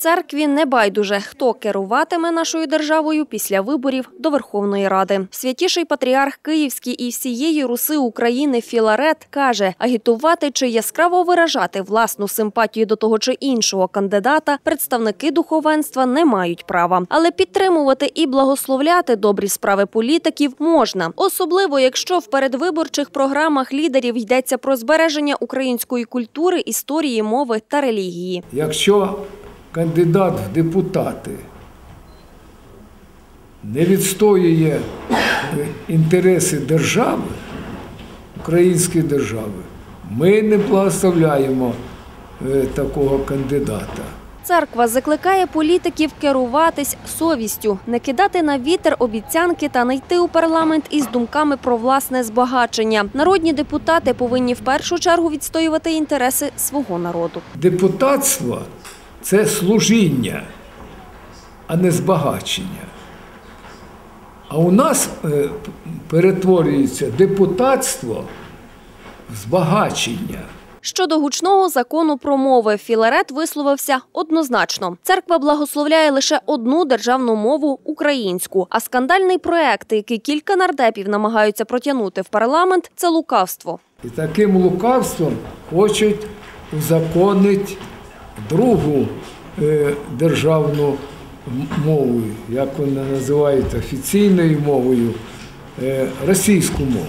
Церкві не байдуже, хто керуватиме нашою державою після виборів до Верховної Ради. Святіший патріарх Київський і всієї Руси України Філарет каже, агітувати чи яскраво виражати власну симпатію до того чи іншого кандидата представники духовенства не мають права. Але підтримувати і благословляти добрі справи політиків можна, особливо якщо в передвиборчих програмах лідерів йдеться про збереження української культури, історії, мови та релігії. Якщо кандидат в депутати не відстоює інтереси держави, української держави, ми не благословляємо е, такого кандидата. Церква закликає політиків керуватись совістю, не кидати на вітер обіцянки та не йти у парламент із думками про власне збагачення. Народні депутати повинні в першу чергу відстоювати інтереси свого народу. Депутатство це служіння, а не збагачення. А у нас е, перетворюється депутатство в збагачення. Щодо гучного закону про мови, Філарет висловився однозначно. Церква благословляє лише одну державну мову українську. А скандальний проект, який кілька нардепів намагаються протягнути в парламент, це лукавство. І таким лукавством хочуть узаконити другу е, державну мову, як вона називається офіційною мовою, е, російську мову.